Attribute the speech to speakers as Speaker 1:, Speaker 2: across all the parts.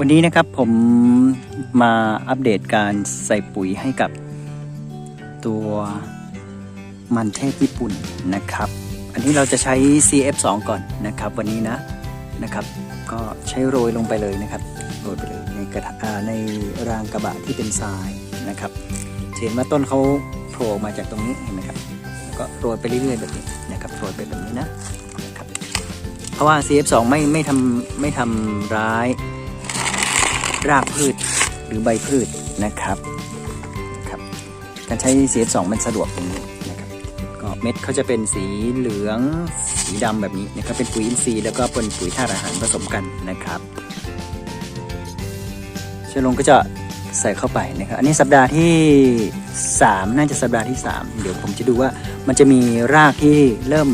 Speaker 1: วันนี้นะครับผมมาอัปเดตการใส่ปุ๋ยให้กับตัวมันเทศญี่ปุ่นนะครับ อันนี้เราจะใช้ CF2 ก่อนนะครับ วันนี้นะนะครับ ก็ใช้โรยลงไปเลยนะครับโรยไปเลยในกระถอ่าในรางกระบะที่เป็นทรายนะครับเห็นว่าต้นเขาโผล่มาจากตรงนี้เห็นไหมครับแล้วก็โรยไปเรื่อยๆแบบนี้นะครับโรยไปแบบนี้นะนะครับเพราะว่า CF2 ไม่ไม่ทำไม่ทำร้าย รากพืชหรือใบพืชนะครับครับการใช้ CF2 มันสะดวกตรงนี้นะครับก็เม็ดเขาจะเป็นสีเหลืองสีดำแบบนี้นะครับเป็นปุ๋ยอินทรีย์แล้วก็เป็นปุ๋ยธาตุอาหารผสมกันนะครับเชื้อลงก็จะใส่เข้าไปนะครับอันนี้สัปดาห์ที่ 3 น่าจะสัปดาห์ที่ 3 เดี๋ยวผมจะดูว่ามันจะมีรากที่เริ่ม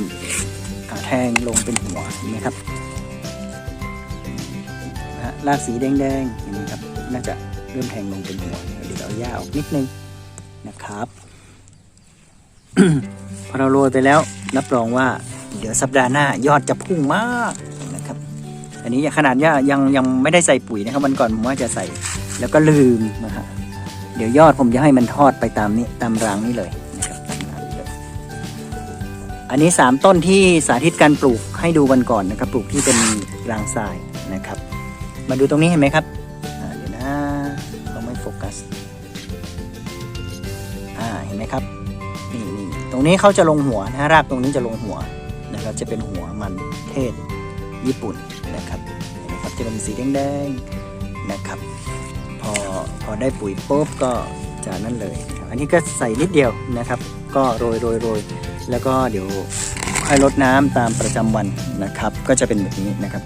Speaker 1: แทงลงเป็นหัวเห็นไหมครับ ฮะรากสีแดงๆอย่างนี้ครับน่าจะเริ่มแทงลงเป็นหัวเดี๋ยวเราหญ้าออกนิดนึงนะครับพอเราโรยไปแล้วรับรองว่า เดี๋ยวสัปดาห์หน้ายอดจะพุ่งมากนะครับ อันนี้ขนาดหญ้ายังยังไม่ได้ใส่ปุ๋ยนะครับวันก่อนผมว่าจะใส่แล้วก็ลืมนะฮะเดี๋ยวยอดผมจะให้มันทอดไปตามนี้ตามรางนี้เลยนะครับตามรางนี้เลยอันนี้ 3 ต้นที่สาธิตการปลูกให้ดูวันก่อนนะครับ ปลูกที่เป็นรางทรายนะครับ มาดูตรงนี้เห็นไหมครับเดี๋ยวนะเราไม่โฟกัสอ่าเห็นไหมครับนี่นี่ตรงนี้เขาจะลงหัวนะรากตรงนี้จะลงหัวนะครับจะเป็นหัวมันเทศญี่ปุ่นนะครับเห็นไหมครับจะเป็นสีแดงๆนะครับ พอพอได้ปุ๋ยปุ๊บก็จะนั่นเลยอันนี้ก็ใส่นิดเดียวนะครับ ก็โรยโรยโรยแล้วก็เดี๋ยวค่อยลดน้ำตามประจำวันนะครับ ก็จะเป็นแบบนี้นะครับ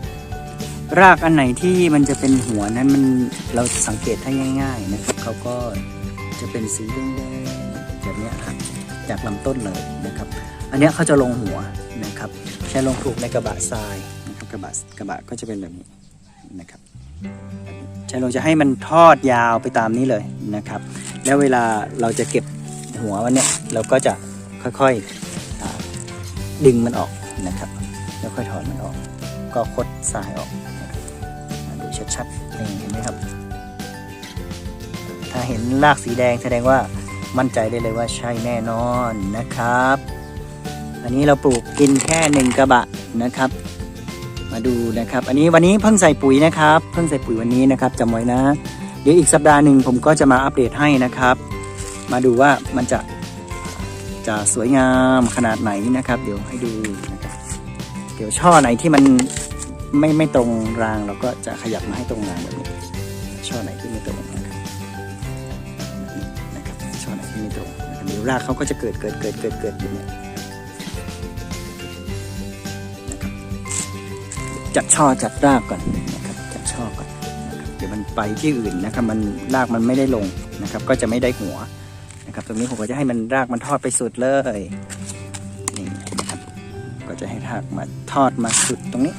Speaker 1: รากอันไหนที่มันจะเป็นหัวนั้นมันเราสังเกตให้ง่าย ๆ นะครับเขาก็จะเป็นสีแดงๆแบบเนี้ยครับจากลำต้นเลยนะครับ อันนี้เขาจะลงหัวนะครับใช้ลงปลูกในกระบะทรายนะครับกระบะกระบะก็จะเป็นแบบนี้นะครับใช้ลงจะให้มันทอดยาวไปตามนี้เลยนะครับ แล้วเวลาเราจะเก็บหัวมันเนี่ยเราก็จะค่อยๆดึงมันออกนะครับ แล้วค่อยถอนมันออก ก็คดทรายออก ชัดๆนี่เห็นไหมครับ ถ้าเห็นรากสีแดงแสดงว่ามั่นใจได้เลยว่าใช่แน่นอนนะครับ อันนี้เราปลูกกินแค่หนึ่งกระบะนะครับ มาดูนะครับ อันนี้วันนี้เพิ่งใส่ปุ๋ยนะครับ เพิ่งใส่ปุ๋ยวันนี้นะครับจำไว้นะ เดี๋ยวอีกสัปดาห์หนึ่งผมก็จะมาอัปเดตให้นะครับ มาดูว่ามันจะจะสวยงามขนาดไหนนะครับ เดี๋ยวให้ดูนะครับเดี๋ยวช่อไหนที่มัน ไม่ไม่ตรงรางเราก็จะขยับมาให้ตรงรางแบบนี้ ช่อไหนที่ไม่ตรงนะครับนะครับช่อไหนที่ไม่ตรงนะครับเดี๋ยวรากเขาก็จะเกิดเกิดเกิดเกิดเกิดอยู่เนี่ยนะครับจัดช่อจัดรากก่อนนะครับจัดช่อก่อนนะครับเดี๋ยวมันไปที่อื่นนะครับมันรากมันไม่ได้ลงนะครับ ก็จะไม่ได้หัวนะครับ ตรงนี้ผมก็จะให้มันรากมันทอดไปสุดเลยนี่นะครับก็จะให้รากมาทอดมาสุดตรงนี้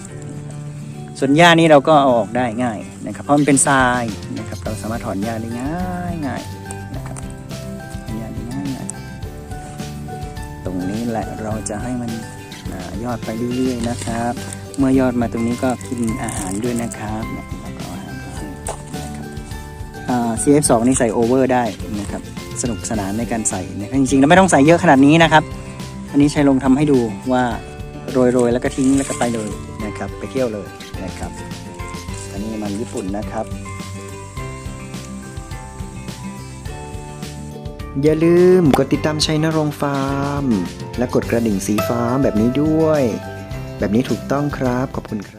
Speaker 1: ส่วนหญ้านี้เราก็เอาออกได้ง่ายนะครับ เพราะมันเป็นทรายนะครับ เราสามารถถอนหญ้าได้ง่ายง่ายนะครับถอนหญ้าได้ง่ายง่ายตรงนี้แหละเราจะให้มันยอดไปเรื่อยๆนะครับ เมื่อยอดมาตรงนี้ก็กินอาหารด้วยนะครับเนี่ยแล้วก็อาหารนะครับอ่า CF2 นี่ใส่โอเวอร์ได้นะครับ สนุกสนานในการใส่นะครับจริงๆแล้วไม่ต้องใส่เยอะขนาดนี้นะครับ อันนี้ชัยลงทำให้ดูว่าโรยๆแล้วก็ทิ้งแล้วก็ไปเลย นะครับไปเที่ยวเลยนะครับอันนี้มันญี่ปุ่นนะครับ อย่าลืมกดติดตามชัยนรงค์ฟาร์ม และกดกระดิ่งสีฟ้าแบบนี้ด้วย แบบนี้ถูกต้องครับขอบคุณครับ